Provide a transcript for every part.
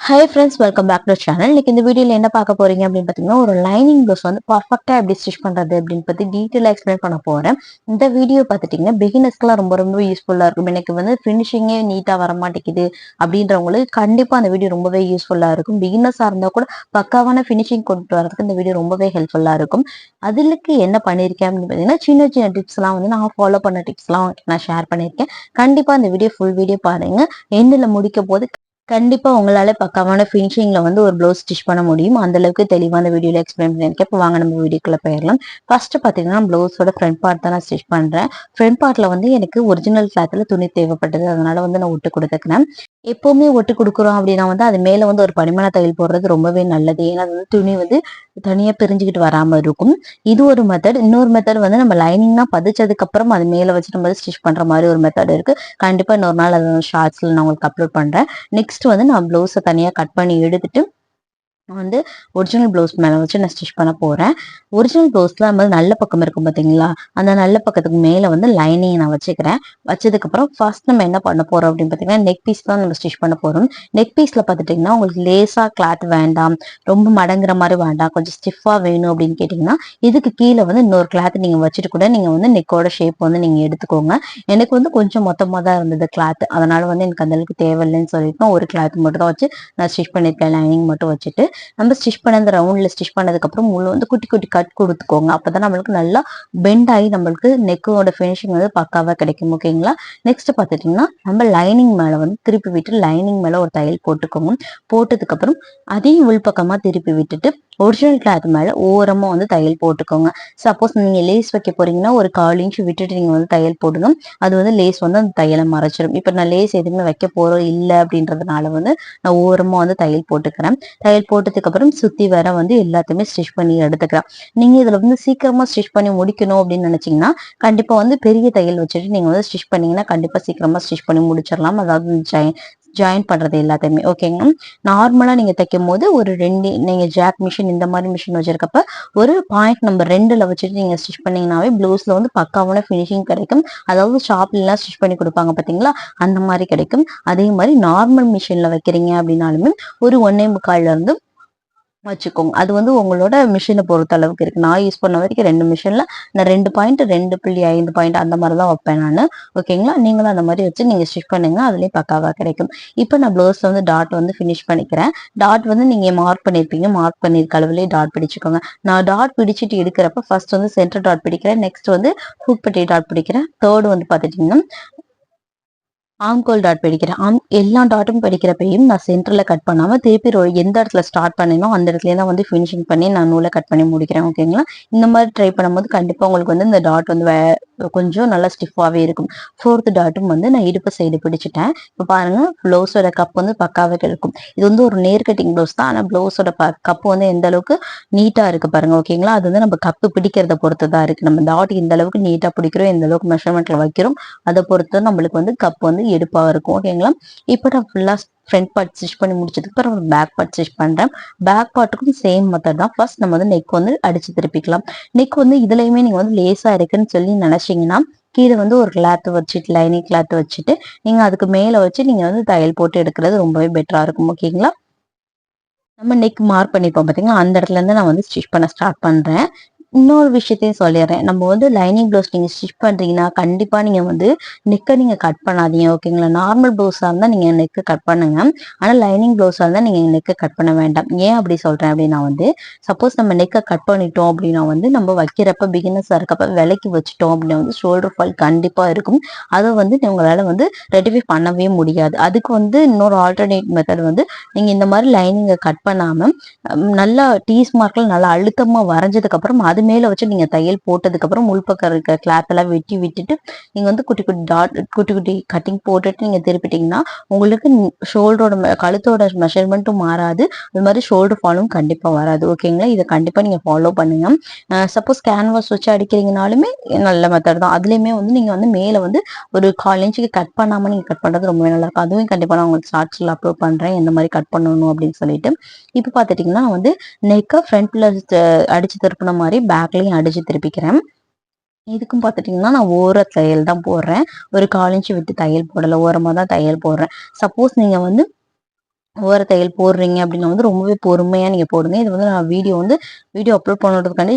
Hi friends welcome back to channel இன்னைக்கு இந்த வீடியோல என்ன பார்க்க போறீங்க அப்படின்னு பார்த்தீங்கன்னா ஒரு லைனிங் ப்ளவுஸ் வந்து பர்ஃபெக்டா எப்படி ஸ்டிச் பண்றது அப்படின்னு பத்தி டீட்டெயிலாக எக்ஸ்பிளைன் பண்ண போறேன். இந்த வீடியோ பார்த்துட்டீங்கன்னா பிகினர்ஸ்க்குலாம் ரொம்ப ரொம்ப யூஸ்ஃபுல்லா இருக்கும். எனக்கு வந்து ஃபினிஷிங்கே நீட்டா வர மாட்டேங்குது அப்படின்றவங்களுக்கு கண்டிப்பா அந்த வீடியோ ரொம்பவே யூஸ்ஃபுல்லா இருக்கும். பிகினர்ஸா இருந்தா கூட பக்காவான ஃபினிஷிங் கொண்டு வரதுக்கு இந்த வீடியோ ரொம்பவே ஹெல்ப்ஃபுல்லா இருக்கும். அதுக்கு என்ன பண்ணியிருக்கேன் அப்படின்னு பார்த்தீங்கன்னா சின்ன சின்ன டிப்ஸ்லாம் வந்து நான் ஃபாலோ பண்ண டிப்ஸ்லாம் நான் ஷேர் பண்ணியிருக்கேன் கண்டிப்பா இந்த வீடியோ ஃபுல் வீடியோ பாருங்க. எண்டில் முடிக்க போது கண்டிப்பாக உங்களால் பக்காவான ஃபினிஷிங்கில் வந்து ஒரு ப்ளவுஸ் ஸ்டிச் பண்ண முடியும். அந்தளவுக்கு தெளிவாக தெளிவான வீடியோவில் எக்ஸ்பிளைன் பண்ணியிருக்கேன். இப்போ வாங்க நம்ம வீடியோக்குள்ள போயிடலாம். ஃபஸ்ட்டு பார்த்தீங்கன்னா ப்ளவுஸோட ஃப்ரண்ட் பார்ட் தான் நான் ஸ்டிச் பண்ணுறேன் ஃப்ரண்ட் பார்ட்டில் வந்து எனக்கு ஒரிஜினல் கிளாத்தில் துணி தேவைப்பட்டது. அதனால் வந்து நான் ஒட்டு கொடுத்துக்கிறேன். எப்போவுமே ஒட்டு கொடுக்குறோம் அப்படின்னா வந்து அது மேலே வந்து ஒரு பரிமாண தையல் போடுறது ரொம்பவே நல்லது. ஏன்னா அது வந்து துணி வந்து தனியாக பிரிஞ்சுக்கிட்டு வராமல் இருக்கும். இது ஒரு மெத்தட் இன்னொரு மெத்தட் வந்து நம்ம லைனிங்னா பதிச்சதுக்கப்புறம் அது மேலே வச்சு நம்ம ஸ்டிச் பண்ணுற மாதிரி ஒரு மெத்தட் இருக்குது கண்டிப்பாக இன்னொரு நாள் அது ஷார்ட்ஸில் நான் உங்களுக்கு அப்லோட் பண்ணுறேன் நெக்ஸ்ட் வந்து நான் ப்ளவுஸை தனியா கட் பண்ணி எடுத்துட்டு வந்து ஒரிஜினல் ப்ளவுஸ் மேலே வச்சு நான் ஸ்டிச் பண்ண போகிறேன் ஒரிஜினல் ப்ளவுஸில் நம்ம நல்ல பக்கம் இருக்கும் பார்த்தீங்களா அந்த நல்ல பக்கத்துக்கு மேலே வந்து லைனிங் நான் வச்சுக்கிறேன். வச்சதுக்கப்புறம் ஃபர்ஸ்ட் நம்ம என்ன பண்ண போகிறோம் அப்படின்னு பார்த்தீங்கன்னா நெக் பீஸ் தான் நம்ம ஸ்டிச் பண்ண போகிறோம் நெக் பீஸில் பார்த்துட்டிங்கன்னா உங்களுக்கு லேஸாக கிளாத் வேண்டாம். ரொம்ப மடங்குற மாதிரி வேண்டாம். கொஞ்சம் ஸ்டிஃபாக வேணும் அப்படின்னு கேட்டிங்கன்னா இதுக்கு கீழே வந்து இன்னொரு கிளாத் நீங்கள் வச்சுட்டு கூட நீங்கள் வந்து நெக்கோட ஷேப் வந்து நீங்கள் எடுத்துக்கோங்க. எனக்கு வந்து கொஞ்சம் மொத்தமாக தான் இருந்தது கிளாத் அதனால் வந்து எனக்கு அந்தளவுக்கு தேவையில்லைன்னு சொல்லிட்டு ஒரு கிளாத் மட்டும் தான் வச்சு நான் ஸ்டிச் பண்ணியிருக்கேன். லைனிங் மட்டும் வச்சுட்டு. நம்ம ஸ்டிச் பண்ண அந்த ரவுண்ட்ல ஸ்டிச் பண்ணதுக்கப்புறம் உள்ள வந்து குட்டி குட்டி கட் கொடுத்துக்கோங்க. அப்போதான் நம்மளுக்கு நல்லா பெண்ட் ஆகி நம்மளுக்கு நெக்கோட ஃபினிஷிங் வந்து பக்காவா கிடைக்கும் ஓகேங்களா நெக்ஸ்ட் பார்த்துட்டிங்கன்னா நம்ம லைனிங் மேல வந்து திருப்பி விட்டு லைனிங் மேல ஒரு தையல் போட்டுக்கோங்க. போட்டதுக்கு அப்புறம் அதையும் உள்பக்கமா திருப்பி விட்டுட்டு ஒரிஜினல் கிளாத் மேல ஓரமா வந்து தையல் போட்டுக்கோங்க. சப்போஸ் நீங்க லேஸ் வைக்க போறீங்கன்னா ஒரு கால் இன்ச் விட்டுட்டு நீங்க வந்து தையல் போடுங்க அது வந்து லேஸ் வந்து அந்த தையலை மறைச்சிடும் இப்ப நான் லேஸ் எதுவுமே வைக்க போறோம் இல்லை அப்படின்றதுனால வந்து நான் ஓரமா வந்து தையல் போட்டுக்கிறேன். தையல் போட்டதுக்கு அப்புறம் சுத்தி வர வந்து எல்லாத்தையுமே ஸ்டிச் பண்ணி எடுத்துக்கிறேன் நீங்க இதுல வந்து சீக்கிரமா ஸ்டிச் பண்ணி முடிக்கணும் அப்படின்னு நினைச்சீங்கன்னா கண்டிப்பா வந்து பெரிய தையல் வச்சுட்டு நீங்க வந்து ஸ்டிச் பண்ணீங்கன்னா கண்டிப்பா சீக்கிரமா ஸ்டிச் பண்ணி முடிச்சிடலாம். அதாவது ஜாயின் பண்ணுறது எல்லாத்தையுமே ஓகேங்க நார்மலாக நீங்கள் தைக்கும் போது ஒரு ரெண்டு நீங்கள் ஜாக் மிஷின் இந்த மாதிரி மிஷின் வச்சிருக்கப்ப ஒரு பாயிண்ட் நம்பர் ரெண்டில் வச்சுட்டு நீங்கள் ஸ்டிச் பண்ணிங்கனாவே ப்ளவுஸில் வந்து பக்காவான ஃபினிஷிங் கிடைக்கும். அதாவது ஷாப்லாம் ஸ்டிச் பண்ணி கொடுப்பாங்க பார்த்தீங்களா அந்த மாதிரி கிடைக்கும். அதே மாதிரி நார்மல் மிஷினில் வைக்கிறீங்க அப்படின்னாலுமே ஒரு ஒன்னே முக்கால்லேருந்து வச்சுக்கோங்க. அது வந்து உங்களோட மிஷினை பொறுத்த அளவுக்கு இருக்கு. நான் யூஸ் பண்ண வரைக்கும் ரெண்டு மிஷினில் நான் ரெண்டு பாயிண்ட் ரெண்டு புள்ளி ஐந்து பாயிண்ட் அந்த மாதிரி தான் வைப்பேன் நான். ஓகேங்களா நீங்களும் அந்த மாதிரி வச்சு நீங்கள் ஸ்டிச் பண்ணுங்க. அதுலேயும் பக்காவாக கிடைக்கும். இப்போ நான் ப்ளவுஸில் வந்து டாட் வந்து ஃபினிஷ் பண்ணிக்கிறேன். டாட் வந்து நீங்கள் மார்க் பண்ணியிருப்பீங்க மார்க் பண்ணிருக்க அளவுலேயே டாட் பிடிச்சிக்கோங்க. நான் டாட் பிடிச்சிட்டு எடுக்கிறப்ப ஃபர்ஸ்ட் வந்து சென்டர் டாட் பிடிக்கிறேன். நெக்ஸ்ட் வந்து ஹூக் பட்டி டாட் பிடிக்கிறேன். தேர்ட் வந்து பார்த்துட்டிங்கன்னா ஆம்கோல் டாட் படிக்கிறேன். ஆம் எல்லா டாட்டும் படிக்கிறப்பையும் நான் சென்டரில் கட் பண்ணாமல் திருப்பி எந்த இடத்துல ஸ்டார்ட் பண்ணனோ அந்த இடத்துல தான் வந்து ஃபினிஷிங் பண்ணி நான் நூலை கட் பண்ணி முடிக்கிறேன். ஓகேங்களா இந்த மாதிரி ட்ரை பண்ணும்போது கண்டிப்பாக உங்களுக்கு வந்து இந்த டாட் வந்து கொஞ்சம் நல்லா ஸ்டிஃபாகவே இருக்கும். ஃபோர்த் டாட்டும் வந்து நான் இடுப்பு சைடு பிடிச்சிட்டேன். இப்போ பாருங்கள் ப்ளவுஸோட கப் வந்து பக்காவே இருக்கும். இது வந்து ஒரு நேர் கட்டிங் ப்ளவுஸ் தான். ஆனால் ப்ளவுஸோட ப கப்பு வந்து எந்த அளவுக்கு நீட்டாக இருக்குது பாருங்கள் ஓகேங்களா அது வந்து நம்ம கப்பு பிடிக்கிறத பொறுத்து தான் இருக்குது நம்ம டாட் இந்த அளவுக்கு நீட்டாக பிடிக்கிறோம் எந்த அளவுக்கு மெஷர்மெண்ட்டில் வைக்கிறோம் அதை பொறுத்து நம்மளுக்கு வந்து கப் வந்து எடுப்பாக இருக்கும் ஓகேங்களா இப்போ நான் ஃபுல்லாக ஃப்ரண்ட் பார்ட் ஸ்டிச் பண்ணி முடிச்சதுக்கு அப்புறம் பேக் பார்ட் ஸ்டிச் பண்றேன். பேக் பார்ட்டுக்கும் சேம் மெத்தட் தான். ஃபர்ஸ்ட் நம்ம வந்து நெக் வந்து அடிச்சு திருப்பிக்கலாம். நெக் வந்து இதுலையுமே நீங்க வந்து லேஸாக இருக்குன்னு சொல்லி நினைச்சீங்கன்னா கீழே வந்து ஒரு கிளாத் வச்சுட்டு லைனிங் கிளாத் வச்சுட்டு நீங்க அதுக்கு மேல வச்சு நீங்க வந்து தையல் போட்டு எடுக்கிறது ரொம்பவே பெட்டரா இருக்கும் ஓகேங்களா நம்ம நெக் மார்க் பண்ணிப்போம் பார்த்தீங்கன்னா அந்த இடத்துல இருந்து நான் வந்து ஸ்டிச் பண்ண ஸ்டார்ட் பண்றேன். இன்னொரு விஷயத்தையும் சொல்லிடுறேன். நம்ம வந்து லைனிங் ப்ளவுஸ் நீங்கள் ஸ்டிச் பண்ணுறீங்கன்னா கண்டிப்பாக நீங்கள் வந்து நெக்கை நீங்கள் கட் பண்ணாதீங்க ஓகேங்களா நார்மல் ப்ளவுஸாக இருந்தால் நீங்கள் நெக்கு கட் பண்ணுங்க. ஆனால் லைனிங் ப்ளவுஸாக இருந்தால் நீங்கள் நெக்கை கட் பண்ண வேண்டாம். ஏன் அப்படி சொல்கிறேன் அப்படின்னா வந்து சப்போஸ் நம்ம நெக்கை கட் பண்ணிட்டோம் அப்படின்னா வந்து நம்ம வைக்கிறப்ப பிகினஸாக இருக்கப்ப விலைக்கு வச்சுட்டோம் அப்படின்னா வந்து ஷோல்டர் ஃபால் கண்டிப்பாக இருக்கும். அதை வந்து உங்களால் வந்து ரெடிஃபை பண்ணவே முடியாது. அதுக்கு வந்து இன்னொரு ஆல்டர்னேட் மெத்தட் வந்து நீங்கள் இந்த மாதிரி லைனிங்கை கட் பண்ணாமல் நல்லா டீஸ் மார்க்கில் நல்லா அழுத்தமாக வரைஞ்சதுக்கப்புறம் அது அது மேலே வச்சு நீங்கள் தையல் போட்டதுக்கப்புறம் உள்பக்கம் இருக்க கிளாத்தெல்லாம் வெட்டி விட்டுட்டு நீங்கள் வந்து குட்டி குட்டி டாட் குட்டி குட்டி கட்டிங் போட்டுட்டு நீங்கள் திருப்பிட்டீங்கன்னா உங்களுக்கு ஷோல்டரோட கழுத்தோட மெஷர்மெண்ட்டும் மாறாது. அது மாதிரி ஷோல்டர் ஃபாலும் கண்டிப்பாக வராது. ஓகேங்களா இதை கண்டிப்பாக நீங்கள் ஃபாலோ பண்ணுங்க. சப்போஸ் கேன்வாஸ் வச்சு அடிக்கிறீங்கனாலுமே நல்ல மெத்தட் தான். அதுலேயுமே வந்து நீங்கள் வந்து மேலே வந்து ஒரு கால் இன்ச்சுக்கு கட் பண்ணாமல் நீங்கள் கட் பண்ணுறது ரொம்பவே நல்லா இருக்கும். அதுவும் கண்டிப்பாக நான் உங்களுக்கு ஷார்ட்ஸில் அப்லோட் பண்ணுறேன் எந்த மாதிரி கட் பண்ணணும் அப்படின்னு சொல்லிட்டு. இப்போ பார்த்துட்டிங்கன்னா வந்து நெக்கை ஃப்ரண்ட்ல அடித்து திருப்பின மாதிரி பேக்லேயும் அடிச்சு திருப்பிக்கிறேன். இதுக்கும் பார்த்துட்டிங்கன்னா நான் ஓர தையல் தான் போடுறேன். ஒரு கால் இன்ச்சு விட்டு தையல் போடலை ஓரமாக தான் தையல் போடுறேன். சப்போஸ் நீங்கள் வந்து ஓர தையல் போடுறீங்க அப்படின்னா வந்து ரொம்பவே பொறுமையாக நீங்கள் போடுங்க. இது வந்து நான் வீடியோ வந்து வீடியோ அப்லோட் பண்ணுறதுக்காண்டி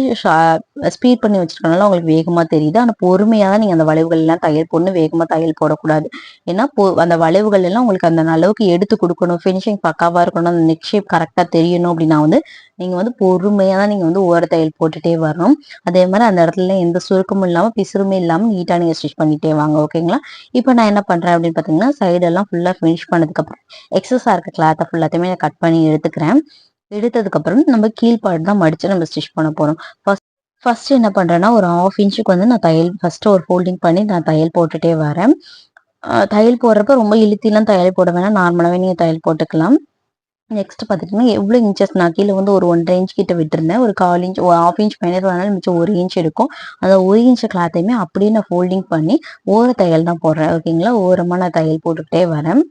ஸ்பீட் பண்ணி வச்சிருக்கனால உங்களுக்கு வேகமாக தெரியுது. ஆனால் பொறுமையாக தான் நீங்கள் அந்த வளைவுகள் எல்லாம் தையல் போடணும். வேகமாக தையல் போடக்கூடாது. ஏன்னா போ அந்த வளைவுகள் எல்லாம் உங்களுக்கு அந்த அளவுக்கு எடுத்து கொடுக்கணும். ஃபினிஷிங் பக்காவாக இருக்கணும் அந்த நெக் ஷேப் கரெக்டாக தெரியணும் அப்படின்னா வந்து நீங்கள் வந்து பொறுமையாக தான் நீங்கள் வந்து ஓர தையல் போட்டுட்டே வரணும். அதே மாதிரி அந்த இடத்துல எந்த சுருக்கமும் இல்லாமல் பிசுறுமே இல்லாமல் நீட்டாக நீங்கள் ஸ்டிச் பண்ணிட்டே வாங்க ஓகேங்களா இப்போ நான் என்ன பண்ணுறேன் அப்படின்னு பார்த்தீங்கன்னா சைடெல்லாம் ஃபுல்லாக ஃபினிஷ் பண்ணதுக்கப்புறம் எக்ஸஸாக இருக்க கிளாத்தை ஃபுல்லாத்தையுமே நான் கட் பண்ணி எடுத்துக்கிறேன். எடுத்ததுக்கப்புறம் நம்ம கீழ்பாடு தான் மடித்து நம்ம ஸ்டிச் பண்ண போகிறோம் ஃபர்ஸ்ட் ஃபர்ஸ்ட் என்ன பண்ணுறேன்னா ஒரு ஆஃப் இன்ச்சுக்கு வந்து நான் தையல் ஃபர்ஸ்ட் ஒரு ஃபோல்டிங் பண்ணி நான் தையல் போட்டுட்டே வரேன். தையல் போடுறப்ப ரொம்ப இழுத்திலாம் தையல் போட வேணாம். நார்மலாகவே நீங்கள் தையல் போட்டுக்கலாம். நெக்ஸ்ட் பார்த்துட்டிங்கன்னா எவ்வளோ இன்ச்சஸ் நான் கீழே வந்து ஒரு ஒன்றரை இன்ச் கிட்ட விட்டுருந்தேன். ஒரு கால் இன்ச் ஒரு ஆஃப் இன்ச் பயணம் வரனால மிச்சம் ஒரு இன்ச் இருக்கும் அந்த ஒரு இன்ச் கிளாத்தையுமே அப்படியே நான் ஃபோல்டிங் பண்ணி ஓர தையல் தான் போடுறேன். ஓகேங்களா? ஓரமாக நான் தையல் போட்டுக்கிட்டே வரேன்.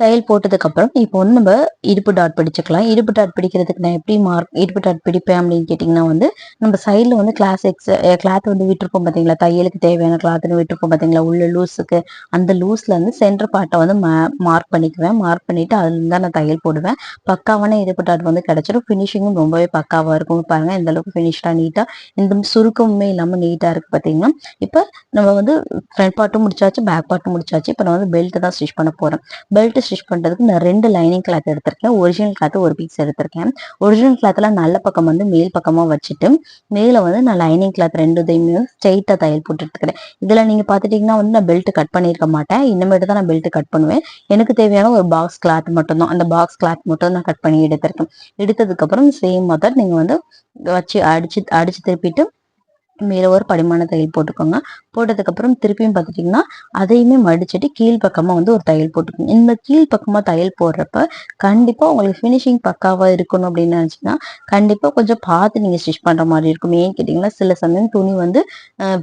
தையல் போட்டதுக்கப்புறம் இப்போ வந்து நம்ம இடுப்பு டாட் பிடிச்சிக்கலாம். இடுப்பு டாட் பிடிக்கிறதுக்கு நான் எப்படி மார்க் இடுப்பு டாட் பிடிப்பேன் அப்படின்னு கேட்டிங்கன்னா வந்து நம்ம சைடில் வந்து கிளாஸ் எக்ஸ் கிளாத் வந்து விட்டுருப்போம் பார்த்தீங்களா? தையலுக்கு தேவையான கிளாத்னு விட்டுருப்போம் பார்த்தீங்களா? உள்ள லூஸுக்கு அந்த லூஸில் வந்து சென்டர் பார்ட்டை வந்து மார்க் பண்ணிக்குவேன். மார்க் பண்ணிவிட்டு அதில் தான் நான் தையல் போடுவேன். பக்காவான இடுப்பு டாட் வந்து கிடச்சிடும் ஃபினிஷிங்கும் ரொம்பவே பக்காவாக இருக்கும். பாருங்கள் இந்த அளவுக்கு ஃபினிஷ்டாக நீட்டாக இந்த சுருக்கமுமே இல்லாமல் நீட்டாக இருக்குது பார்த்தீங்கன்னா இப்போ நம்ம வந்து ஃப்ரண்ட் பார்ட்டும் முடிச்சாச்சு பேக் பார்ட்டும் முடிச்சாச்சு. இப்போ நான் வந்து பெல்ட் தான் ஸ்டிச் பண்ண போகிறேன் பெல்ட்டு ஸ்டிச் பண்ணுறதுக்கு நான் ரெண்டு லைனிங் கிளாத் எடுத்திருக்கேன். ஒரிஜினல் கிளாத் ஒரு பீஸ் எடுத்திருக்கேன். ஒரிஜினல் கிளாத்ல நல்ல பக்கம் வந்து மேல் பக்கமாக வச்சுட்டு மேலே வந்து நான் லைனிங் கிளாத் ரெண்டு இதையுமே ஸ்ட்ரெயிட்டாக தையல் போட்டு எடுத்துக்கிறேன் இதில் நீங்கள் பார்த்துட்டிங்கன்னா வந்து நான் பெல்ட் கட் பண்ணியிருக்க மாட்டேன். இனிமேட்டு தான் நான் பெல்ட் கட் பண்ணுவேன். எனக்கு தேவையான ஒரு பாக்ஸ் கிளாத் மட்டும்தான். அந்த பாக்ஸ் கிளாத் மட்டும் நான் கட் பண்ணி எடுத்திருக்கேன். எடுத்ததுக்கப்புறம் சேம் மெத்தட் நீங்கள் வந்து வச்சு அடிச்சு அடிச்சு திருப்பிட்டு மேலே ஒரு படிமான தையல் போட்டுக்கோங்க. போட்டதுக்கப்புறம் திருப்பியும் பார்த்துட்டிங்கன்னா அதையுமே மடிச்சுட்டு கீழ் பக்கமாக வந்து ஒரு தையல் போட்டுக்கோங்க. இந்த கீழ் பக்கமாக தையல் போடுறப்ப கண்டிப்பாக உங்களுக்கு ஃபினிஷிங் பக்காவாக இருக்கணும் அப்படின்னு நினச்சிங்கன்னா கண்டிப்பாக கொஞ்சம் பார்த்து நீங்கள் ஸ்டிச் பண்ணுற மாதிரி இருக்கும். ஏன்னு கேட்டிங்கன்னா சில சமயம் துணி வந்து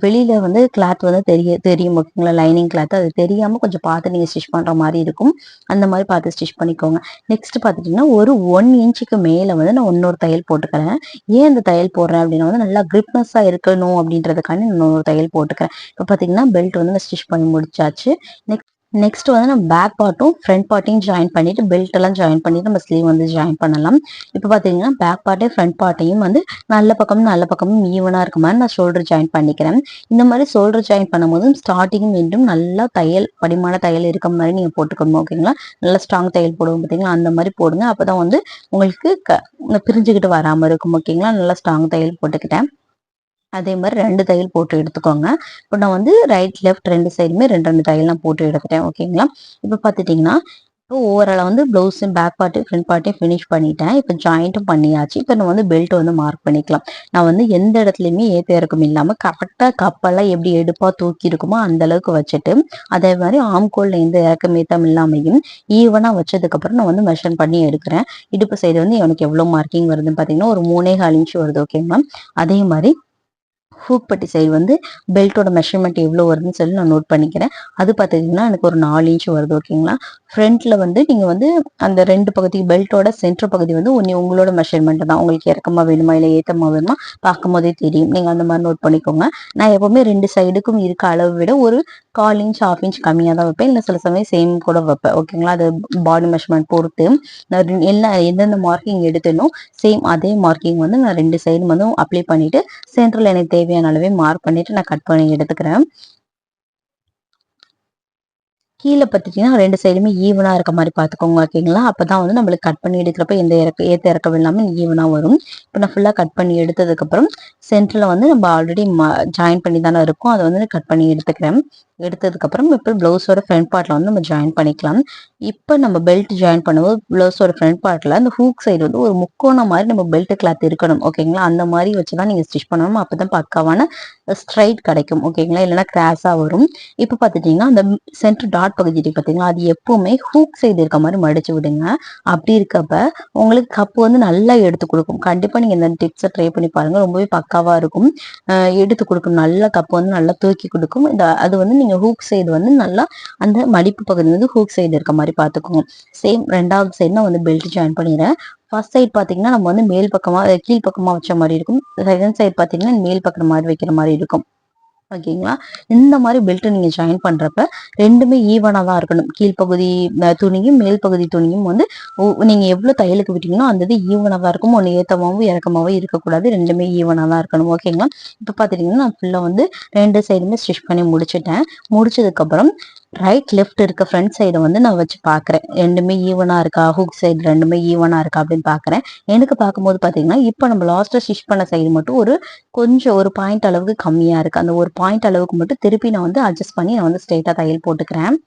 வெளியில் வந்து கிளாத் வந்து தெரிய தெரியும். ஓகேங்களா? லைனிங் கிளாத் அது தெரியாமல் கொஞ்சம் பார்த்து நீங்கள் ஸ்டிச் பண்ணுற மாதிரி இருக்கும். அந்த மாதிரி பார்த்து ஸ்டிச் பண்ணிக்கோங்க. நெக்ஸ்ட் பார்த்துட்டிங்கன்னா ஒரு ஒன் இன்ச்சுக்கு மேலே வந்து நான் இன்னொரு தையல் போட்டுக்கிறேன். ஏன் இந்த தையல் போடுறேன் அப்படின்னா வந்து நல்லா கிரிப்னஸாக இருக்கணும் பண்ணணும் அப்படின்றதுக்காண்டி நான் ஒரு தையல் போட்டுக்கிறேன். இப்போ பார்த்தீங்கன்னா பெல்ட் வந்து நான் ஸ்டிச் பண்ணி முடிச்சாச்சு. நெக்ஸ்ட் நெக்ஸ்ட் வந்து நம்ம பேக் பார்ட்டும் ஃப்ரண்ட் பார்ட்டையும் ஜாயின் பண்ணிட்டு பெல்ட் எல்லாம் ஜாயின் பண்ணிட்டு நம்ம ஸ்லீவ் வந்து ஜாயின் பண்ணலாம். இப்போ பார்த்தீங்கன்னா பேக் பார்ட்டையும் ஃப்ரண்ட் பார்ட்டையும் வந்து நல்ல பக்கமும் நல்ல பக்கமும் ஈவனாக இருக்க மாதிரி நான் ஷோல்டர் ஜாயின் பண்ணிக்கிறேன். இந்த மாதிரி ஷோல்டர் ஜாயின் பண்ணும்போது ஸ்டார்டிங் மீண்டும் நல்லா தையல் படிமான தையல் இருக்க மாதிரி நீங்கள் போட்டுக்கணும் ஓகேங்களா நல்லா ஸ்ட்ராங் தையல் போடுவோம் பார்த்தீங்களா அந்த மாதிரி போடுங்க. அப்போ தான் வந்து உங்களுக்கு க பிரிஞ்சுக்கிட்டு வராமல் இருக்கும் ஓகேங்களா நல்லா ஸ்ட்ராங் தையல் போட்டுக்கிட்டேன். அதே மாதிரி ரெண்டு தையல் போட்டு எடுத்துக்கோங்க. இப்போ நான் வந்து ரைட் லெஃப்ட் ரெண்டு சைடுமே ரெண்டு ரெண்டு தையல் நான் போட்டு எடுத்துட்டேன். ஓகேங்களா இப்போ பார்த்துட்டிங்கன்னா இப்போ ஓவரால் வந்து ப்ளவுஸும் பேக் பார்ட்டு ஃப்ரண்ட் பார்ட்டையும் ஃபினிஷ் பண்ணிட்டேன். இப்போ ஜாயிண்ட்டும் பண்ணியாச்சு. இப்போ நம்ம வந்து பெல்ட் வந்து மார்க் பண்ணிக்கலாம். நான் வந்து எந்த இடத்துலையுமே ஏற்ற இறக்கம் இல்லாமல் கரெக்டாக கப்பெல்லாம் எப்படி எடுப்பாக தூக்கி இருக்குமோ அந்த அளவுக்கு வச்சுட்டு அதே மாதிரி ஆம்கோலில் எந்த இறக்கமுத்தம் இல்லாமையும் ஈவனாக வச்சதுக்கப்புறம் நான் வந்து மெஷர் பண்ணி எடுக்கிறேன். இடுப்பு சைடு வந்து எனக்கு எவ்வளோ மார்க்கிங் வருதுன்னு பார்த்தீங்கன்னா ஒரு மூணே கால் இன்ச்சு வருது. ஓகேங்களா அதே மாதிரி ஹூக் பட்டி சைடு வந்து பெல்ட்டோட மெஷர்மெண்ட் எவ்வளோ வருதுன்னு சொல்லி நான் நோட் பண்ணிக்கிறேன். அது பார்த்தீங்கன்னா எனக்கு ஒரு நாலு இன்ச் வருது ஓகேங்களா ஃப்ரண்ட்டில் வந்து நீங்கள் வந்து அந்த ரெண்டு பகுதி பெல்ட்டோட சென்டர் பகுதி வந்து ஒன்று உங்களோட மெஷர்மெண்ட் தான். உங்களுக்கு இறக்கமாக வேணுமா இல்லை ஏற்றமா வேணுமா பார்க்கும் போதே தெரியும். நீங்கள் அந்த மாதிரி நோட் பண்ணிக்கோங்க. நான் எப்போவுமே ரெண்டு சைடுக்கும் இருக்க அளவு விட ஒரு கால் இன்ச் ஆஃப் இன்ச் கம்மியாக தான் வைப்பேன். இல்லை சில சமயம் சேம் கூட வைப்பேன் ஓகேங்களா அது பாடி மெஷர்மெண்ட் பொறுத்து. நான் எல்லா எந்தெந்த மார்க்கிங் எடுத்தேனோ சேம் அதே மார்க்கிங் வந்து நான் ரெண்டு சைடும் வந்து அப்ளை பண்ணிவிட்டு சென்ட்ரல் எனக்கு தேவை தேவையான அளவே மார்க் பண்ணிட்டு நான் கட் பண்ணி எடுத்துக்கிறேன். கீழே பார்த்துட்டிங்கன்னா ரெண்டு சைடுமே ஈவனாக இருக்க மாதிரி பார்த்துக்கோங்க ஓகேங்களா அப்போ தான் வந்து நம்மளுக்கு கட் பண்ணி எடுக்கிறப்ப எந்த இறக்க ஏற்ற இறக்கம் இல்லாமல் ஈவனாக வரும். இப்போ நான் ஃபுல்லாக கட் பண்ணி எடுத்ததுக்கப்புறம் சென்டரில் வந்து நம்ம ஆல்ரெடி ஜாயின் பண்ணி தானே இருக்கும். அதை வந்து கட் பண்ணி எடுத்துக்கிறேன். எடுத்ததுக்கப்புறம் இப்போ ப்ளவுஸோட ஃப்ரண்ட் பார்ட்டில் வந்து நம்ம ஜாயின் பண்ணிக்கலாம். இப்போ நம்ம பெல்ட் ஜாயின் பண்ணும்போது ப்ளவுஸோட ஃப்ரண்ட் பார்ட்டில் அந்த ஹூக் சைடு வந்து ஒரு முக்கோணம் மாதிரி நம்ம பெல்ட் கிளாத் இருக்கணும் ஓகேங்களா அந்த மாதிரி வச்சு தான் நீங்கள் ஸ்டிச் பண்ணணும். அப்போ தான் பக்காவான ஸ்ட்ரைட் கிடைக்கும் ஓகேங்களா இல்லைன்னா கிராஸாக வரும். இப்போ பார்த்துட்டிங்கன்னா அந்த சென்டர் டாட் பகுதி பார்த்தீங்களா? அது எப்பவுமே ஹூக் செய்து இருக்க மாதிரி மடிச்சு விடுங்க. அப்படி இருக்கப்ப உங்களுக்கு கப்பு வந்து நல்லா எடுத்து கொடுக்கும். கண்டிப்பாக நீங்கள் இந்த டிப்ஸை ட்ரை பண்ணி பாருங்கள் ரொம்பவே பக்காவாக இருக்கும். எடுத்து கொடுக்கும். நல்ல கப்பு வந்து நல்லா தூக்கி கொடுக்கும். இந்த அது வந்து நீங்கள் நீங்கள் ஹூக் சைடு வந்து நல்லா அந்த மடிப்பு பகுதி வந்து ஹூக் சைடு இருக்க மாதிரி பார்த்துக்கோங்க. சேம் ரெண்டாவது சைடு நான் வந்து பெல்ட் ஜாயின் பண்ணிடுறேன். ஃபர்ஸ்ட் சைட் பார்த்தீங்கன்னா நம்ம வந்து மேல் பக்கமாக கீழ் பக்கமாக வச்ச மாதிரி இருக்கும். செகண்ட் சைடு பார்த்தீங்கன்னா மேல் பக்கம் மாதிரி வைக்கிற மாதிரி இருக்கும். ஓகேங்களா இந்த மாதிரி பெல்ட்டை நீங்க ஜாயின் பண்றப்ப ரெண்டுமே ஈவனாக தான் இருக்கணும். கீழ்ப்பகுதி துணியும் மேல் பகுதி துணியும் வந்து நீங்கள் எவ்வளோ தையலுக்கு விட்டீங்களோ அந்த இது ஈவனாக தான் இருக்கும். ஒன்று ஏற்றமாகவும் இறக்கமாவும் இருக்கக்கூடாது. ரெண்டுமே ஈவனாக தான் இருக்கணும். ஓகேங்களா இப்போ பார்த்துட்டிங்கன்னா நான் ஃபுல்லாக வந்து ரெண்டு சைடுமே ஸ்டிச் பண்ணி முடிச்சிட்டேன். முடிச்சதுக்கப்புறம் ரைட் லெஃப்ட் இருக்க ஃப்ரண்ட் சைடை வந்து நான் வச்சு பார்க்குறேன் ரெண்டுமே ஈவனாக இருக்கா? ஹுக் சைடு ரெண்டுமே ஈவனாக இருக்கா அப்படின்னு பார்க்குறேன் எனக்கு பார்க்கும்போது பார்த்தீங்கன்னா இப்போ நம்ம லாஸ்ட்டாக ஸ்டிச் பண்ண சைடு மட்டும் ஒரு கொஞ்சம் ஒரு பாயிண்ட் அளவுக்கு கம்மியாக இருக்குது அந்த ஒரு பாயிண்ட் அளவுக்கு மட்டும் திருப்பி நான் வந்து அட்ஜஸ்ட் பண்ணி நான் வந்து ஸ்ட்ரெயிட்டாக தையல் போட்டுக்கிறேன்.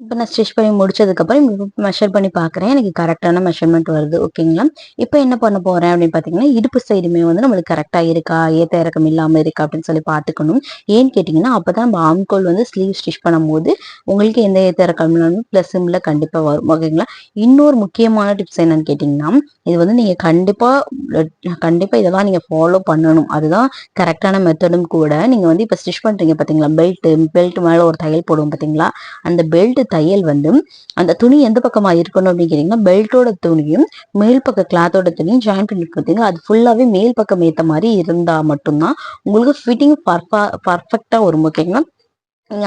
இப்போ நான் ஸ்டிச் பண்ணி முடிச்சதுக்கப்புறம் மெஷர் பண்ணி பார்க்குறேன் எனக்கு கரெக்டான மெஷர்மெண்ட் வருது. ஓகேங்களா இப்போ என்ன பண்ண போகிறேன் அப்படின்னு பார்த்தீங்கன்னா இடுப்பு சைடுமே வந்து நம்மளுக்கு கரெக்டாக இருக்கா? ஏத்த இறக்கம் இல்லாமல் இருக்கா? அப்படின்னு சொல்லி பார்த்துக்கணும். ஏன்னு கேட்டிங்கன்னா அப்போ தான் நம்ம ஆம்கோல் வந்து ஸ்லீவ் ஸ்டிச் பண்ணும்போது உங்களுக்கு எந்த ஏத்த இறக்கம் இல்லாமல் ப்ளஸ் சிம்ல கண்டிப்பாக வரும். ஓகேங்களா இன்னொரு முக்கியமான டிப்ஸ் என்னன்னு கேட்டிங்கன்னா இது வந்து நீங்கள் கண்டிப்பாக கண்டிப்பாக இதெல்லாம் நீங்கள் ஃபாலோ பண்ணணும். அதுதான் கரெக்டான மெத்தடும் கூட. நீங்கள் வந்து இப்போ ஸ்டிச் பண்ணுறீங்க பார்த்தீங்களா பெல்ட்டு பெல்ட் மேலே ஒரு தையல் போடுவோம் பார்த்தீங்களா அந்த பெல்ட் தையல் வந்து அந்த துணி எந்த பக்கமா இருக்கணும் அப்படின்னு கேட்டீங்கன்னா பெல்ட்டோட துணியும் மேல் பக்க கிளாத்தோட துணியும் ஜாயின் பண்ணி பார்த்தீங்கன்னா அது ஃபுல்லாவே மேல் பக்கம் ஏத்த மாதிரி இருந்தா மட்டும்தான் உங்களுக்கு ஃபிட்டிங் பர்ஃபா பர்ஃபெக்டா வரும் ஓகேங்களா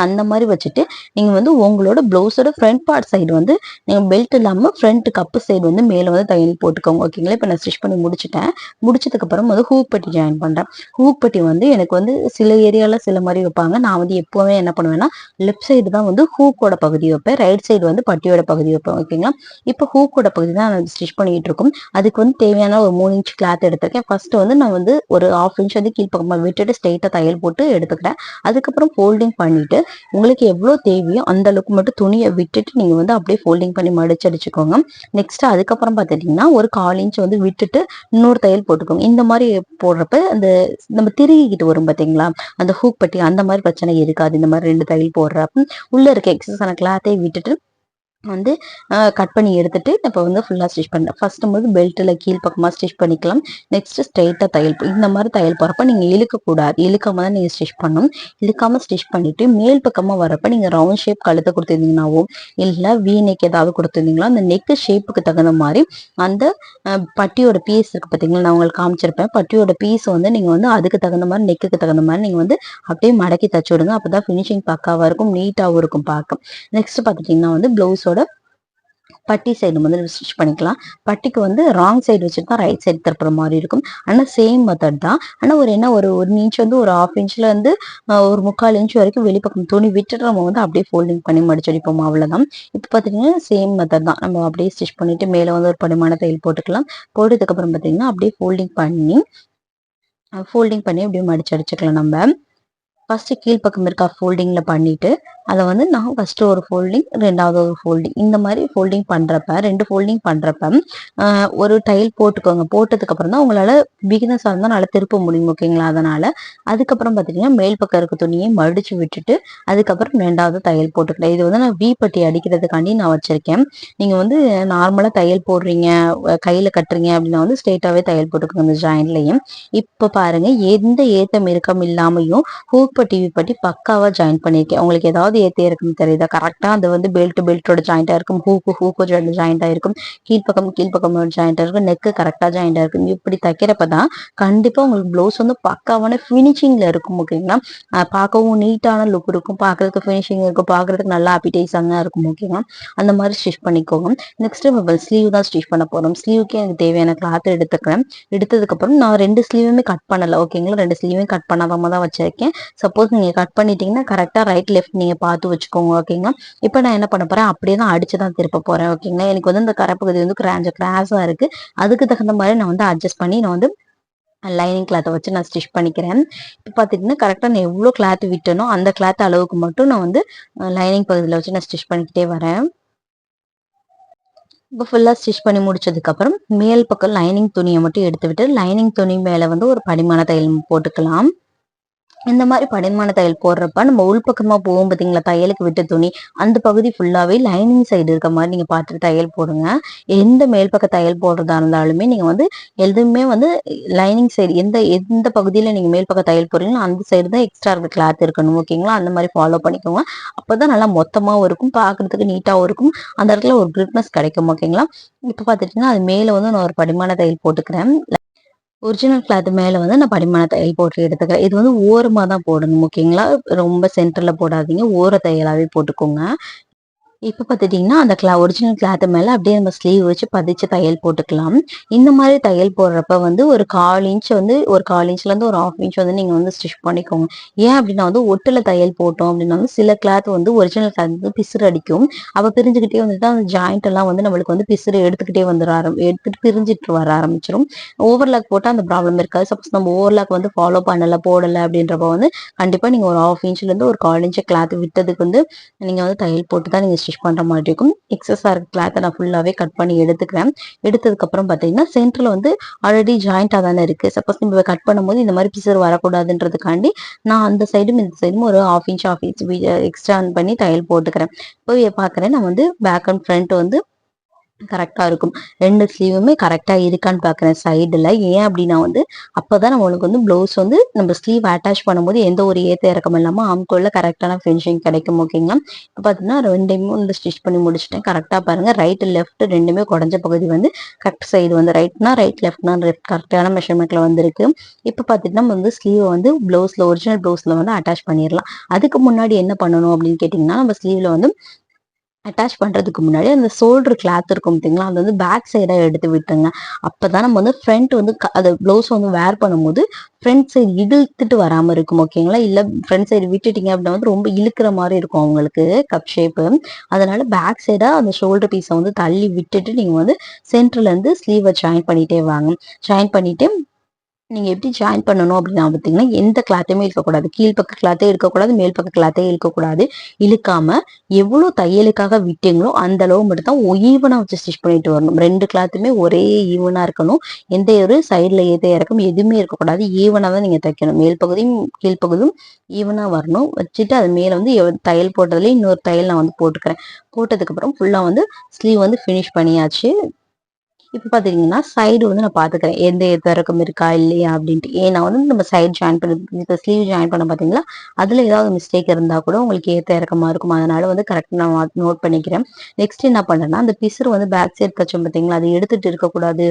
அந்த மாதிரி வச்சுட்டு நீங்கள் வந்து உங்களோட ப்ளவுஸோட ஃப்ரண்ட் பார்ட் சைடு வந்து நீங்கள் பெல்ட் இல்லாமல் ஃப்ரண்ட் கப்பு சைடு வந்து மேலே வந்து தையல் போட்டுக்கோங்க ஓகேங்களா இப்போ நான் ஸ்டிச் பண்ணி முடிச்சிட்டேன். முடிச்சதுக்கப்புறம் வந்து ஹூக் பட்டி ஜாயின் பண்ணுறேன் ஹூக் பட்டி வந்து எனக்கு வந்து சில ஏரியாவில் சில மாதிரி வைப்பாங்க. நான் வந்து எப்போவுமே என்ன பண்ணுவேன்னா லெஃப்ட் சைடு தான் வந்து ஹூக்கோட பகுதி வைப்பேன். ரைட் சைடு வந்து பட்டியோட பகுதி வைப்பேன் ஓகேங்களா இப்போ ஹூக்கோட பகுதி தான் நான் ஸ்டிச் பண்ணிகிட்டு இருக்கோம். அதுக்கு வந்து தேவையான ஒரு மூணு இன்ச் கிளாத் எடுத்திருக்கேன். ஃபர்ஸ்ட் வந்து நான் வந்து ஒரு ஹாஃப் இன்ச் வந்து கீழ்ப்பக்கமா விட்டுட்டு ஸ்ட்ரெயிட்டாக தையல் போட்டு எடுத்துக்கிறேன் அதுக்கப்புறம் ஃபோல்டிங் பண்ணிட்டு உங்களுக்கு எவ்வளோ தேவையோ அந்த அளவுக்கு மட்டும் துணியை விட்டுட்டு நீங்க வந்து அப்படியே ஃபோல்டிங் பண்ணி மடிச்சு அடிச்சுக்கோங்க. நெக்ஸ்ட் அதுக்கப்புறம் பார்த்துட்டிங்கன்னா ஒரு கால் இன்ச் வந்து விட்டுட்டு இன்னொரு தையல் போட்டுக்கோங்க. இந்த மாதிரி போடுறப்ப அந்த நம்ம திருகிக்கிட்டு வரும் பாத்தீங்களா? அந்த ஹூக் பட்டி அந்த மாதிரி பிரச்சனை இருக்காது. இந்த மாதிரி ரெண்டு தையல் போடுறப்ப. உள்ள இருக்க எக்ஸஸான கிளாத்தை விட்டுட்டு வந்து கட் பண்ணி எடுத்துட்டு இப்போ வந்து ஃபுல்லாக ஸ்டிச் பண்ணேன் ஃபஸ்ட்டு வந்து பெல்ட்டில் கீழ் பக்கமாக ஸ்டிச் பண்ணிக்கலாம். நெக்ஸ்ட்டு ஸ்ட்ரைட்டாக தையல் இந்த மாதிரி தையல் போகிறப்ப நீங்கள் இழுக்கக்கூடாது இழுக்காம தான் நீங்கள் ஸ்டிச் பண்ணணும். இழுக்காம ஸ்டிச் பண்ணிவிட்டு மேல் பக்கமாக வரப்போ நீங்கள் ரவுண்ட் ஷேப் கழுத்து கொடுத்துருந்தீங்கனாவோ இல்லை வீ நெக் ஏதாவது கொடுத்துருந்தீங்களோ அந்த நெக்கு ஷேப்புக்கு தகுந்த மாதிரி அந்த பட்டியோட பீஸ் இருக்குது பார்த்தீங்களா நான் உங்களுக்கு காமிச்சிருப்பேன். பட்டியோட பீஸ் வந்து நீங்கள் வந்து அதுக்கு தகுந்த மாதிரி நெக்குக்கு தகுந்த மாதிரி நீங்கள் வந்து அப்படியே மடக்கி தச்சு விடுங்க. அப்போ தான் ஃபினிஷிங் பக்காவாக இருக்கும் நீட்டாகவும் இருக்கும் பார்க்க. நெக்ஸ்ட் பார்த்துட்டிங்கன்னா வந்து ப்ளவுஸோட பட்டி சைடு வந்து ஸ்டிச் பண்ணிக்கலாம். பட்டிக்கு வந்து ராங் சைடு வச்சுட்டு தான் ரைட் சைடு திருப்புற மாதிரி இருக்கும். ஆனால் சேம் மெத்தட் தான். ஆனால் ஒரு என்ன ஒரு ஒரு இன்ச் வந்து ஒரு ஹாஃப் இன்ச்ல இருந்து ஒரு முக்கால் இன்ச் வரைக்கும் வெளிப்பக்கம் துணி விட்டுட்டு நம்ம வந்து அப்படியே ஃபோல்டிங் பண்ணி மடிச்சடிப்போம் அவ்வளோதான் இப்போ பார்த்தீங்கன்னா சேம் மெத்தட் தான். நம்ம அப்படியே ஸ்டிச் பண்ணிட்டு மேலே வந்து ஒரு படிமான தையல் போட்டுக்கலாம். போட்டதுக்கப்புறம் பார்த்தீங்கன்னா அப்படியே ஃபோல்டிங் பண்ணி ஃபோல்டிங் பண்ணி அப்படியே மடிச்சு அடிச்சுக்கலாம் நம்ம. ஃபர்ஸ்ட் கீழ்ப்பக்கம் இருக்கா ஃபோல்டிங்ல பண்ணிட்டு அதை வந்து நான் ஃபஸ்ட்டு ஒரு ஃபோல்டிங் ரெண்டாவது ஒரு ஃபோல்டிங் இந்த மாதிரி ஃபோல்டிங் பண்ணுறப்ப ரெண்டு ஃபோல்டிங் பண்ணுறப்ப ஒரு டைல் போட்டுக்கோங்க. போட்டதுக்கப்புறம் தான் உங்களால் பிகினஸா இருந்தால் நல்லா திருப்ப முடியும் ஓகேங்களா அதனால் அதுக்கப்புறம் பார்த்தீங்கன்னா மேல் பக்கம் இருக்க துணியை மடித்து விட்டுட்டு அதுக்கப்புறம் ரெண்டாவது தையல் போட்டுக்கலாம் இது வந்து நான் வி பட்டி அடிக்கிறதுக்காண்டி நான் வச்சுருக்கேன். நீங்கள் வந்து நார்மலாக தையல் போடுறீங்க கையில் கட்டுறீங்க அப்படின்னா வந்து ஸ்ட்ரெயிட்டாகவே தையல் போட்டுக்கோங்க இந்த ஜாயின்லயும் இப்போ பாருங்கள் எந்த ஏத்தம் இறக்கம் இல்லாமையும் ஹூக் பட்டி வி பட்டி பக்காவாக ஜாயின் பண்ணியிருக்கேன் உங்களுக்கு ஏதாவது ஏத்த இருக்குன்னு தெரியுதா? கரெக்டா அது வந்து பெல்ட் பெல்ட்டோட ஜாயிண்டா இருக்கும். ஹூக்கு ஹூக்கு ஜாயிண்டா இருக்கும். கீழ்ப்பக்கம் கீழ்ப்பக்கம் ஜாயிண்டா இருக்கும். நெக்கு கரெக்டா ஜாயிண்டா இருக்கும். இப்படி தைக்கிறப்ப தான் கண்டிப்பா உங்களுக்கு ப்ளவுஸ் வந்து பக்காவான ஃபினிஷிங்ல இருக்கும் ஓகேங்களா பார்க்கவும் நீட்டான லுக் இருக்கும். பார்க்கறதுக்கு ஃபினிஷிங் இருக்கும். பார்க்கறதுக்கு நல்லா அப்பிடைஸாக இருக்கும் ஓகேங்களா அந்த மாதிரி ஸ்டிச் பண்ணிக்கோங்க. நெக்ஸ்ட் ஸ்லீவ் தான் ஸ்டிச் பண்ண போறோம். ஸ்லீவுக்கு எனக்கு தேவையான கிளாத் எடுத்துக்கிறேன். எடுத்ததுக்கு அப்புறம் நான் ரெண்டு ஸ்லீவுமே கட் பண்ணல ஓகேங்களா ரெண்டு ஸ்லீவையும் கட் பண்ணாம தான் வச்சிருக்கேன். சப்போஸ் நீங்க கட் பண்ணிட்டீங்கன்னா கரெக்டா ரைட் லெஃப்ட் நீங்க பார்த்து வச்சுக்கோங்க ஓகேங்களா இப்போ நான் என்ன பண்ண போகிறேன் அப்படியே தான் அடிச்சு தான் திருப்ப போகிறேன் ஓகேங்களா எனக்கு வந்து இந்த கரைப்பகுதி வந்து கிராஞ்ச கிராஸாக இருக்குது அதுக்கு தகுந்த மாதிரி நான் வந்து அட்ஜஸ்ட் பண்ணி நான் வந்து லைனிங் கிளாத்தை வச்சு நான் ஸ்டிச் பண்ணிக்கிறேன். இப்போ பார்த்துட்டிங்கன்னா கரெக்டாக நான் எவ்வளோ கிளாத் விட்டனோ அந்த கிளாத் அளவுக்கு மட்டும் நான் வந்து லைனிங் பகுதியில் வச்சு நான் ஸ்டிச் பண்ணிக்கிட்டே வரேன். இப்போ ஃபுல்லாக ஸ்டிச் பண்ணி முடிச்சதுக்கப்புறம் மேல் பக்கம் லைனிங் துணியை மட்டும் எடுத்து விட்டு லைனிங் துணி மேலே வந்து ஒரு படிமான தையல் போட்டுக்கலாம். இந்த மாதிரி படிமான தையல் போடுறப்ப நம்ம உள்பக்கமா போகும் பார்த்தீங்களா தையலுக்கு விட்ட துணி அந்த பகுதி ஃபுல்லாவே லைனிங் சைடு இருக்க மாதிரி நீங்க பார்த்துட்டு தையல் போடுங்க. எந்த மேல் பக்க தையல் போடுறதா இருந்தாலுமே நீங்க வந்து எதுவுமே வந்து லைனிங் சைடு எந்த எந்த பகுதியில நீங்க மேல் பக்க தையல் போடுறீங்களோ அந்த சைடு தான் எக்ஸ்ட்ரா இருக்க கிளாத் இருக்கணும். ஓகேங்களா அந்த மாதிரி ஃபாலோ பண்ணிக்கோங்க. அப்பதான் நல்லா மொத்தமாகவும் இருக்கும். பாக்குறதுக்கு நீட்டாவும் இருக்கும். அந்த இடத்துல ஒரு கிரிப்னஸ் கிடைக்கும். ஓகேங்களா இப்போ பார்த்துட்டீங்கன்னா அது மேல வந்து நான் ஒரு படிமான தையல் போட்டுக்கிறேன். ஒரிஜினல் கிளாத் மேலே வந்து நான் படிமான தையல் போட்டு எடுத்துக்கிறேன். இது வந்து ஓரமா தான் போடணும் ஓகேங்களா? ரொம்ப சென்டர்ல போடாதீங்க. ஓர தையலாகவே போட்டுக்கோங்க. இப்போ பார்த்துட்டிங்கன்னா அந்த கிளா ஒரிஜினல் கிளாத்து மேலே அப்படியே நம்ம ஸ்லீவ் வச்சு பதிச்சு தையல் போட்டுக்கலாம். இந்த மாதிரி தையல் போடுறப்ப வந்து ஒரு கால் இன்ச் வந்து ஒரு கால் இன்ச்லேருந்து ஒரு ஆஃப் இன்ச் வந்து நீங்கள் வந்து ஸ்டிச் பண்ணிக்கோங்க. ஏன் அப்படின்னா வந்து ஒட்டில் தையல் போட்டோம் அப்படின்னா வந்து சில கிளாத் வந்து ஒரிஜினல் கிளாத் வந்து பிசுறு அடிக்கும். அப்போ பிரிஞ்சுக்கிட்டே வந்துட்டு அந்த ஜாயிண்ட் எல்லாம் வந்து நம்மளுக்கு வந்து பிசுறு எடுத்துக்கிட்டே வந்துட ஆரம் எடுத்துட்டு பிரிஞ்சிட்டு வர ஆரம்பிச்சிடும் ஓவர்லாக் போட்டால் அந்த ப்ராப்ளம் இருக்காது. சப்போஸ் நம்ம ஓவர்லாக் வந்து ஃபாலோ பண்ணலை போடலை அப்படின்றப்ப வந்து கண்டிப்பாக நீங்கள் ஒரு ஆஃப் இன்ச்லேருந்து ஒரு கால் இன்ச் கிளாத் விட்டதுக்கு வந்து நீங்கள் வந்து தையல் போட்டு தான் நீங்கள் ஸ்டிச் பண்ணுற மாதிரி இருக்கும். எக்ஸஸாக இருக்க கிளாத்தை நான் ஃபுல்லாகவே கட் பண்ணி எடுத்துக்கிறேன் எடுத்ததுக்கப்புறம் பார்த்தீங்கன்னா சென்டரில் வந்து ஆல்ரெடி ஜாயிண்டாக தானே இருக்குது சப்போஸ் நம்ம கட் பண்ணும்போது இந்த மாதிரி பிசர் வரக்கூடாதுன்றதுக்காண்டி நான் அந்த சைடும் இந்த சைடும் ஒரு half inch half inch extra பண்ணி தையல் போட்டுக்கிறேன். போய் பார்க்குறேன். நான் வந்து பேக் அண்ட் ஃப்ரண்ட் வந்து கரெக்டாக இருக்கும். ரெண்டு ஸ்லீவுமே கரெக்டாக இருக்கான்னு பார்க்குறேன் சைடில் ஏன் அப்படின்னா வந்து அப்போ தான் நம்மளுக்கு வந்து ப்ளவுஸ் வந்து நம்ம ஸ்லீவ் அட்டாச் பண்ணும்போது எந்த ஒரு ஏற்ற இறக்கம் இல்லாமல் ஆம்கோல்ல கரெக்டான ஃபினிஷிங் கிடைக்கும் ஓகேங்களா இப்போ பார்த்தீங்கன்னா ரெண்டையுமே வந்து ஸ்டிச் பண்ணி முடிச்சிட்டேன். கரெக்டாக பாருங்கள் ரைட்டு லெஃப்ட் ரெண்டுமே குடஞ்ச பகுதி வந்து கரெக்ட் சைடு வந்து ரைட்னா ரைட் லெஃப்ட்னா லெஃப்ட் கரெக்டான மெஷர்மெண்ட்டில் வந்துருக்கு. இப்போ பார்த்துட்டு நம்ம வந்து ஸ்லீவை வந்து ப்ளவுஸில் ஒரிஜினல் ப்ளவுஸில் வந்து அட்டாச் பண்ணிடலாம். அதுக்கு முன்னாடி என்ன பண்ணணும் அப்படின்னு கேட்டிங்கன்னா நம்ம ஸ்லீவில் வந்து அட்டாச் பண்ணுறதுக்கு முன்னாடி அந்த ஷோல்டர் கிளாத் இருக்கும் பார்த்தீங்களா அது வந்து பேக் சைடாக எடுத்து விட்டுருங்க. அப்போ தான் நம்ம வந்து ஃப்ரண்ட் வந்து அது ப்ளவுஸ் வந்து வேர் பண்ணும்போது ஃப்ரண்ட் சைடு இழுத்துட்டு வராமல் இருக்கும் ஓகேங்களா இல்லை ஃப்ரண்ட் சைடு விட்டுட்டீங்க அப்படின்னா வந்து ரொம்ப இழுக்கிற மாதிரி இருக்கும் அவங்களுக்கு கப் ஷேப்பு அதனால பேக் சைடாக அந்த ஷோல்டர் பீஸை வந்து தள்ளி விட்டுட்டு நீங்கள் வந்து சென்டர்லேருந்து ஸ்லீவை ஜாயின் பண்ணிகிட்டே வாங்க. ஜாயின் பண்ணிவிட்டு நீங்கள் எப்படி ஜாயின் பண்ணணும் அப்படின்னா பார்த்தீங்கன்னா எந்த கிளாத்தையுமே இருக்கக்கூடாது. கீழ்ப்பக்க கிளாத்தே இருக்கக்கூடாது மேல் பக்க கிளாத்தே இருக்கக்கூடாது. இழுக்காம எவ்வளோ தையலுக்காக விட்டீங்களோ அந்த அளவு மட்டும் தான் ஈவனாக வச்சு ஸ்டிச் பண்ணிட்டு வரணும். ரெண்டு கிளாத்துமே ஒரே ஈவனாக இருக்கணும். எந்த ஒரு சைடில் ஏதோ இறக்கம் எதுவுமே இருக்கக்கூடாது. ஈவனாக தான் நீங்கள் தைக்கணும். மேல் பகுதியும் கீழ்ப்பகுதியும் ஈவனாக வரணும். வச்சுட்டு அது மேலே வந்து தையல் போட்டதுலேயே இன்னொரு தையல் நான் வந்து போட்டுக்கிறேன். போட்டதுக்கப்புறம் ஃபுல்லாக வந்து ஸ்லீவ் வந்து ஃபினிஷ் பண்ணியாச்சு. இப்போ பார்த்தீங்கன்னா சைடு வந்து நான் பார்த்துக்கிறேன் எந்த திறக்கம் இருக்கா இல்லையா அப்படின்ட்டு. ஏன்னா வந்து நம்ம சைடு ஜாயின் பண்ணி இப்போ ஸ்லீவ் ஜாயின் பண்ண பார்த்தீங்களா அதில் ஏதாவது மிஸ்டேக் இருந்தால் கூட உங்களுக்கு ஏற்ற இறக்கமாக இருக்கும். அதனால வந்து கரெக்டாக நான் நோட் பண்ணிக்கிறேன். நெக்ஸ்ட் என்ன பண்ணுறேன்னா அந்த பிசுறு வந்து பேக் சைடு தச்சோம் பார்த்தீங்களா அது எடுத்துகிட்டு இருக்கக்கூடாது.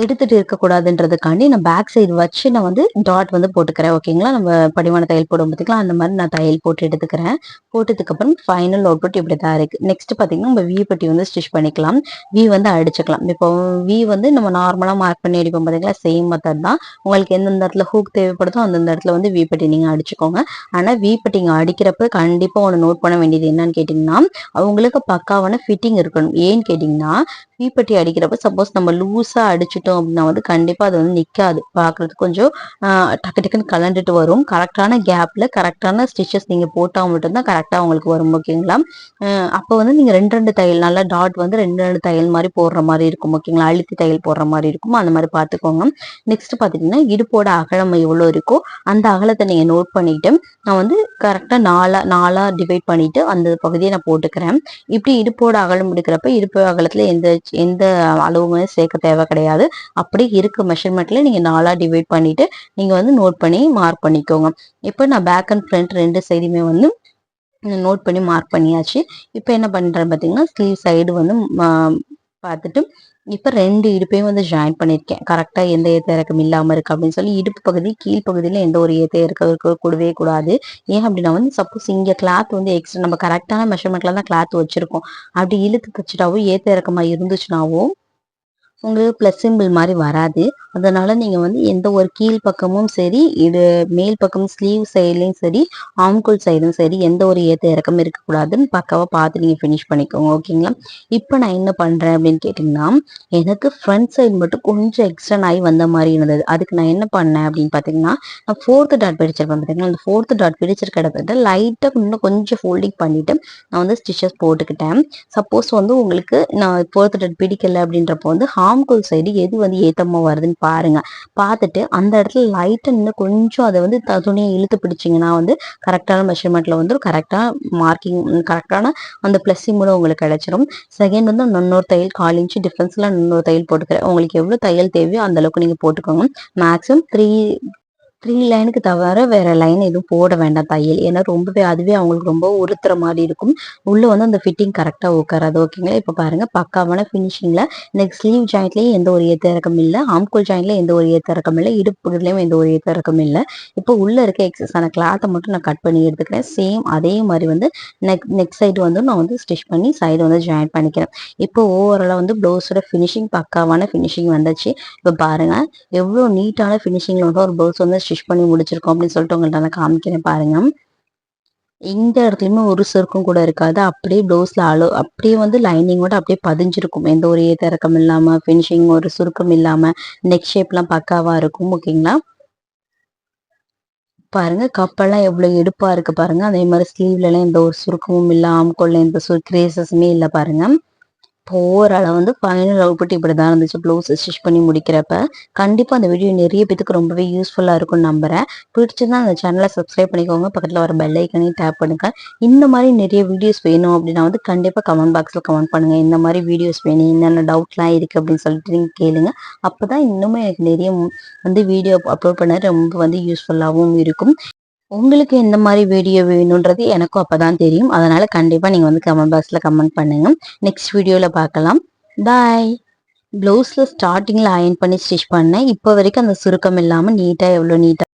எடுத்துட்டு இருக்கக்கூடாதுன்றதுக்காண்டி நான் பேக் சைடு வச்சு நான் வந்து டாட் வந்து போட்டுக்கிறேன். ஓகேங்களா நம்ம படிவான தையல் போடும் பார்த்திங்களா அந்த மாதிரி நான் தையல் போட்டு எடுத்துக்கிறேன். போட்டதுக்கப்புறம் ஃபைனல் அவுட்புட் இப்படி தான் இருக்குது நெக்ஸ்ட் பார்த்தீங்கன்னா நம்ம வி பட்டி வந்து ஸ்டிச் பண்ணிக்கலாம். வி வந்து அடிச்சுக்கலாம். இப்போ வி வந்து நம்ம நார்மலாக மார்க் பண்ணி அடிப்போம் பார்த்தீங்களா சேம் மெத்தட் தான். உங்களுக்கு எந்தெந்த இடத்துல ஹூக் தேவைப்படுதோ அந்தந்த இடத்துல வந்து வி பட்டி நீங்கள் அடிச்சுக்கோங்க. ஆனால் வி பட்டி நீங்கள் அடிக்கிறப்ப கண்டிப்பாக ஒன்று நோட் பண்ண வேண்டியது என்னன்னு கேட்டிங்கன்னா அவங்களுக்கு பக்காவான ஃபிட்டிங் இருக்கணும். ஏன்னு கேட்டிங்கன்னா தீப்பெட்டி அடிக்கிறப்ப சப்போஸ் நம்ம லூஸா வச்சுட்டோம் அப்படின்னா வந்து கண்டிப்பா அது வந்து நிக்காது. பாக்குறதுக்கு கொஞ்சம் டக்கு டக்குன்னு கலண்டுட்டு வரும். கரெக்டான கேப்ல கரெக்டான ஸ்டிச்சஸ் நீங்க போட்டா மட்டும்தான் கரெக்டா உங்களுக்கு வரும் ஓகேங்களா? அப்போ வந்து நீங்க ரெண்டு ரெண்டு தையல் நல்லா டாட் வந்து ரெண்டு ரெண்டு தையல் மாதிரி போடுற மாதிரி இருக்கும் ஓகேங்களா? அழுத்தி தையல் போடுற மாதிரி இருக்கும். அந்த மாதிரி பாத்துக்கோங்க நெக்ஸ்ட் பாத்தீங்கன்னா இடுப்போட அகலம் எவ்வளவு இருக்கோ அந்த அகலத்தை நீங்க நோட் பண்ணிட்டு நான் வந்து கரெக்டா நாலா நாலா டிவைட் பண்ணிட்டு அந்த பகுதியை நான் போட்டுக்கிறேன். இப்படி இடுப்போட அகலம் எடுக்கிறப்ப இடுப்பு அகலத்துல எந்த எந்த அளவுமே சேர்க்க தேவை கிடையாது. அப்படி இருக்க மெஷர்மெண்ட்ல நீங்க நாலா டிவைட் பண்ணிட்டு நீங்க வந்து நோட் பண்ணி மார்க் பண்ணிக்கோங்க. இப்போ நான் பேக் அண்ட் ஃப்ரண்ட் ரெண்டு சைடுமே வந்து நோட் பண்ணி மார்க் பண்ணியாச்சு. இப்போ என்ன பண்ணுறேன் பார்த்தீங்கன்னா ஸ்லீவ் சைடு வந்து பார்த்துட்டு இப்போ ரெண்டு இடுப்பையும் வந்து ஜாயின் பண்ணியிருக்கேன் கரெக்டாக எந்த ஏத்த இறக்கம் இல்லாமல் இருக்கு அப்படின்னு சொல்லி இடுப்பு பகுதி கீழ்ப்பகுதியில் எந்த ஒரு ஏத்த இறக்க கூடவே கூடாது. ஏன் அப்படின்னா வந்து சப்போஸ் இங்கே கிளாத் வந்து எக்ஸ்ட்ரா நம்ம கரெக்டான மெஷர்மெண்ட்ல தான் கிளாத் வச்சிருக்கோம். அப்படி இழுத்து தச்சுட்டாவோ ஏத்த இறக்கமாக இருந்துச்சுனாவும் உங்களுக்கு ப்ளஸ் சிம்பிள் மாதிரி வராது. அதனால நீங்கள் வந்து எந்த ஒரு கீழ் பக்கமும் சரி இது மேல் பக்கம் ஸ்லீவ் சைட்லையும் சரி ஆம்குள் சைடும் சரி எந்த ஒரு ஏத்த இறக்கம் இருக்கக்கூடாதுன்னு பக்காவாக பார்த்து நீங்கள் ஃபினிஷ் பண்ணிக்கோங்க ஓகேங்களா இப்போ நான் என்ன பண்ணுறேன் அப்படின்னு கேட்டிங்கன்னா எனக்கு ஃப்ரண்ட் சைடு மட்டும் கொஞ்சம் எக்ஸ்டன் ஆகி வந்த மாதிரி இருந்தது. அதுக்கு நான் என்ன பண்ணேன் அப்படின்னு பார்த்தீங்கன்னா நான் ஃபோர்த்து டாட் பிடிச்சிருப்பேன் பார்த்தீங்கன்னா அந்த ஃபோர்த்து டாட் பிடிச்சிருக்க இடத்துல லைட்டாக இன்னும் கொஞ்சம் ஃபோல்டிங் பண்ணிவிட்டு நான் வந்து ஸ்டிச்சஸ் போட்டுக்கிட்டேன். சப்போஸ் வந்து உங்களுக்கு நான் ஃபோர்த்து டாட் பிடிக்கல அப்படின்றப்போ வந்து ஆம்கோல் சைடு எது வந்து ஏத்தமா வருதுன்னு பாருங்க. பார்த்துட்டு அந்த இடத்துல லைட்டா இன்னும் கொஞ்சம் அதை வந்து துணியை இழுத்து பிடிச்சிங்கன்னா வந்து கரெக்டான மெஷர்மெண்ட்ல வந்து கரெக்டா மார்க்கிங் கரெக்டான அந்த பிளஸ் மூலம் உங்களுக்கு கிடைச்சிரும். செகண்ட் வந்து இன்னொரு தையல் கால் இன்ச்சு டிஃப்ரென்ஸ்ல இன்னொரு தையல் போட்டுக்கிறேன். உங்களுக்கு எவ்வளவு தையல் தேவையோ அந்த அளவுக்கு நீங்க போட்டுக்கோங்க. மேக்ஸிமம் த்ரீ த்ரீ லைனுக்கு தவிர வேற லைன் எதுவும் போட வேண்டாம் தையல். ஏன்னா ரொம்பவே அதுவே அவங்களுக்கு ரொம்ப உறுத்துற மாதிரி இருக்கும். உள்ள வந்து அந்த ஃபிட்டிங் கரெக்டாக உட்காராது ஓகேங்களா இப்போ பாருங்க பக்காவான ஃபினிஷிங்ல நெக்ஸ்ட் ஸ்லீவ் ஜாயிண்ட்லேயும் எந்த ஒரு ஏத்திறக்கம் இல்லை. ஆம்கோல் ஜாயிண்ட்ல எந்த ஒரு ஏத்திறக்கம் இல்லை. இடுப்புலையும் எந்த ஒரு ஏத்திறக்கம் இல்லை. இப்போ உள்ள இருக்க எக்ஸஸான கிளாத்தை மட்டும் நான் கட் பண்ணி எடுத்துக்கிறேன். சேம் அதே மாதிரி வந்து நெக் நெக் சைடு வந்து நான் வந்து ஸ்டிச் பண்ணி சைடு வந்து ஜாயின் பண்ணிக்கிறேன். இப்போ ஓவராலாக வந்து ப்ளவுஸோட ஃபினிஷிங் பக்காவான ஃபினிஷிங் வந்துச்சு. இப்போ பாருங்க எவ்வளோ நீட்டான ஃபினிஷிங்ல வந்து ஒரு ப்ளவுஸ் வந்து ஸ்டிச் பண்ணி முடிச்சிருக்கோம் அப்படின்னு சொல்லிட்டு உங்கள்கிட்ட நான் காமிக்கிறேன் பாருங்க. எந்த இடத்துலயுமே ஒரு சுருக்கம் கூட இருக்காது. அப்படியே ப்ளவுஸில் அளவு அப்படியே வந்து லைனிங்கோட அப்படியே பதிஞ்சிருக்கும். எந்த ஒரு ஏத்திறக்கம் இல்லாமல் ஃபினிஷிங் ஒரு சுருக்கம் இல்லாமல் நெக் ஷேப்லாம் பக்காவாக இருக்கும் ஓகேங்களா பாருங்க கப்பெல்லாம் எவ்வளோ எடுப்பாக இருக்கு பாருங்க. அதே மாதிரி ஸ்லீவ்லலாம் எந்த ஒரு சுருக்கமும் இல்லை ஆம்கோல்ல எந்த சுரு கிரேசஸுமே இல்லை பாருங்க. போகிற வந்து ஃபைனல் அவுட்புட் இப்படி தான் இருந்துச்சு. ப்ளவுஸ் ஸ்டிச் பண்ணி முடிக்கிறப்ப கண்டிப்பாக அந்த வீடியோ நிறைய பேத்துக்கு ரொம்பவே யூஸ்ஃபுல்லாக இருக்கும்னு நம்புகிறேன் பிடிச்சிருந்தா அந்த சேனலை சப்ஸ்கிரைப் பண்ணிக்கோங்க. பக்கத்தில் வர பெல் ஐக்கனையும் டேப் பண்ணுங்க. இந்த மாதிரி நிறைய வீடியோஸ் வேணும் அப்படின்னா வந்து கண்டிப்பாக கமெண்ட் பாக்ஸில் கமெண்ட் பண்ணுங்கள் இந்த மாதிரி வீடியோஸ் வேணும் என்னென்ன டவுட்லாம் இருக்கு அப்படின்னு சொல்லிட்டு நீங்கள் கேளுங்க. அப்பதான் இன்னுமே எனக்கு நிறைய வந்து வீடியோ அப்லோட் பண்ண ரொம்ப வந்து யூஸ்ஃபுல்லாகவும் இருக்கும். உங்களுக்கு எந்த மாதிரி வீடியோ வேணுன்றது எனக்கும் அப்பதான் தெரியும். அதனால கண்டிப்பா நீங்க வந்து கமெண்ட் பாக்ஸில் கமெண்ட் பண்ணுங்க. நெக்ஸ்ட் வீடியோல பார்க்கலாம். பாய் ப்ளவுஸ்ல ஸ்டார்டிங்ல அயன் பண்ணி ஸ்டிச் பண்ணேன். இப்போ வரைக்கும் அந்த சுருக்கம் இல்லாம நீட்டா எவ்வளோ நீட்டாக